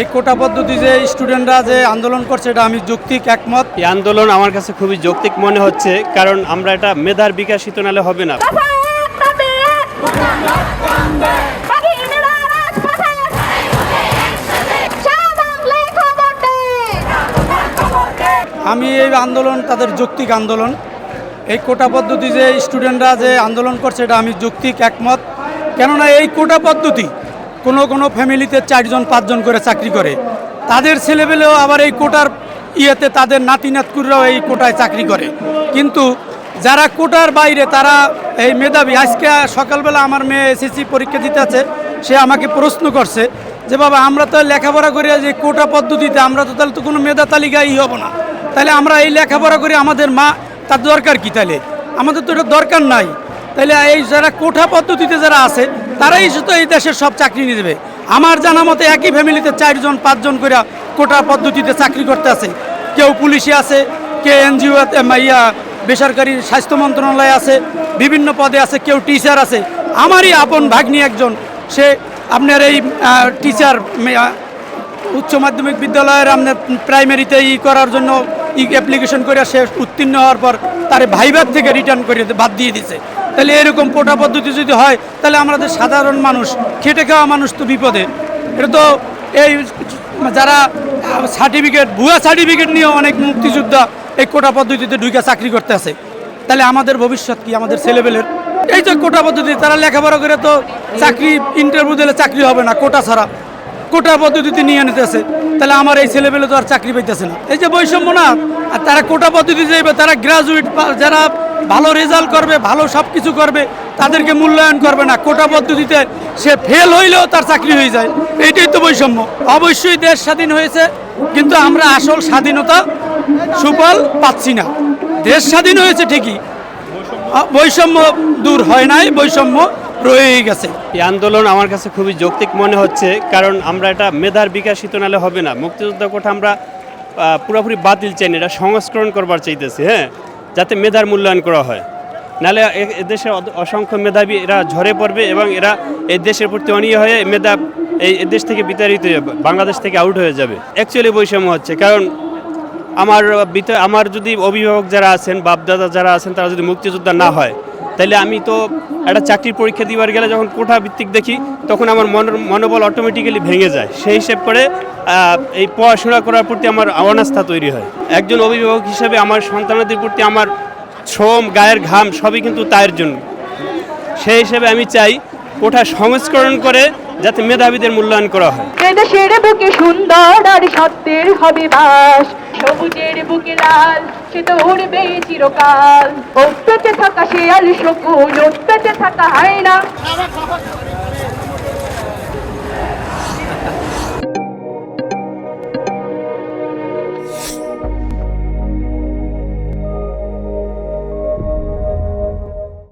এই কোটা পদ্ধতি যে স্টুডেন্টরা যে আন্দোলন করছে এটা আমি যৌক্তিক একমত? এই আন্দোলন আমার কাছে খুবই যৌক্তিক মনে হচ্ছে কারণ আমরা এটা মেধার বিকাশিত নালে হবে না। আমি এই আন্দোলন তাদের যৌক্তিক আন্দোলন। এই কোটা পদ্ধতি যে স্টুডেন্টরা যে আন্দোলন করছে এটা আমি যৌক্তিক একমত। কেননা এই কোটা পদ্ধতি কোনো কোনো ফ্যামিলিতে চারজন, পাঁচজন করে চাকরি করে। তাদের ছেলেবেলেও আবার এই কোটার ইয়েতে তাদের নাতি নাতকুররাও এই কোটায় চাকরি করে। কিন্তু যারা কোটার বাইরে, তারা এই মেধাবী, আজকে সকালবেলা আমার মেয়ে এসএসসি পরীক্ষা দিতে আছে, সে আমাকে প্রশ্ন করছে যে, বাবা, আমরা তো লেখাপড়া করি যে কোটা পদ্ধতিতে, আমরা তো তাহলে তো কোনো মেধা তালিকাই হব না। তাহলে আমরা এই লেখাপড়া করে আমাদের মা, তার দরকার কি তাহলে? আমাদের তো এটা দরকার নাই। তাহলে এই যারা কোঠা পদ্ধতিতে যারা আছে তারাই শুধু এই দেশের সব চাকরি নিয়ে দেবে আমার জানা মতে একই ফ্যামিলিতে চারজন, পাঁচজন করে কোটা পদ্ধতিতে চাকরি করতে আছে। কেউ পুলিশে আছে কে এনজিও ইয়া, বেসরকারি স্বাস্থ্য মন্ত্রণালয় আছে, বিভিন্ন পদে আছে, কেউ টিচার আছে। আমারই আপন ভাগ্নি একজন, সে আপনার এই টিচার উচ্চ মাধ্যমিক বিদ্যালয়ের আপনার প্রাইমারিতে ই করার জন্য ই অ্যাপ্লিকেশন করে সে উত্তীর্ণ হওয়ার পর তার ভাইবার থেকে রিটার্ন করে বাদ দিয়ে দিছে। তাহলে এরকম কোটা পদ্ধতি যদি হয়, তাহলে আমাদের সাধারণ মানুষ, খেটে খাওয়া মানুষ তো বিপদে। এটা তো এই যারা সার্টিফিকেট ভুয়া সার্টিফিকেট নিয়েও অনেক মুক্তিযোদ্ধা এই কোটা পদ্ধতিতে ঢুকে চাকরি করতে আছে। তাহলে আমাদের ভবিষ্যৎ কি? আমাদের ছেলেবেলের? এই যে কোটা পদ্ধতি, তারা লেখাপড়া করে তো চাকরি ইন্টারভিউ দিলে চাকরি হবে না, কোটা ছাড়া। কোটা পদ্ধতিতে নিয়ে নিতেছে তাহলে আমার এই ছেলেবেলে তো আর চাকরি পাইতেছে না। এই যে বৈষম্য না, আর তারা কোটা পদ্ধতি যাইবে তারা গ্রাজুয়েট যারা ভালো রেজাল্ট করবে, ভালো সব কিছু করবে, তাদেরকে মূল্যায়ন করবে না। কোটা পদ্ধতিতে সে ফেল হইলেও তার চাকরি হয়ে যায়। এইটাই তো বৈষম্য। অবশ্যই দেশ স্বাধীন হয়েছে, কিন্তু আমরা আসল স্বাধীনতা সুফল পাচ্ছি না। দেশ স্বাধীন হয়েছে ঠিকই। বৈষম্য দূর হয় নাই, বৈষম্য রয়েই গেছে। এই আন্দোলন আমার কাছে খুবই যৌক্তিক মনে হচ্ছে, কারণ আমরা এটা মেধার বিকাশিত নালে হবে না। মুক্তিযোদ্ধা কোঠা আমরা পুরোপুরি বাতিল চাই না, এটা সংস্করণ করবার চাইতেছি হ্যাঁ? যাতে মেধার মূল্যায়ন করা হয়। নাহলে এদেশের অসংখ্য মেধাবী এরা ঝরে পড়বে এবং এরা এই দেশের প্রতি অনীয় হয়ে মেধা এই দেশ থেকে বিতাড়িত বাংলাদেশ থেকে আউট হয়ে যাবে। অ্যাকচুয়ালি বৈষম্য হচ্ছে, কারণ আমার আমার যদি অভিভাবক যারা আছেন, বাপদাদা যারা আছেন, তারা যদি মুক্তিযোদ্ধা না হয় তাহলে আমি তো একটা চাকরির পরীক্ষা দিবার গেলে যখন কোঠা ভিত্তিক দেখি, তখন আমার মন মনোবল অটোমেটিক্যালি ভেঙে যায়। সেই হিসেব করে এই পড়াশোনা করার প্রতি আমার অনাস্থা তৈরি হয়। একজন অভিভাবক হিসেবে আমার সন্তানাদের প্রতি আমার শ্রম, গায়ের ঘাম সবই কিন্তু তায়ের জন্য। সেই হিসেবে আমি চাই কোঠা সংস্করণ করে যাতে মেধাবীদের মূল্যায়ন করা হয়। এদেশের বুকে সুন্দর আর সত্যের হবে বাস। সবুজের বুকে লাল, সে তো উড়বে চিরকাল। ও থাকা শেয়াল শকুন, ও থাকা হয় না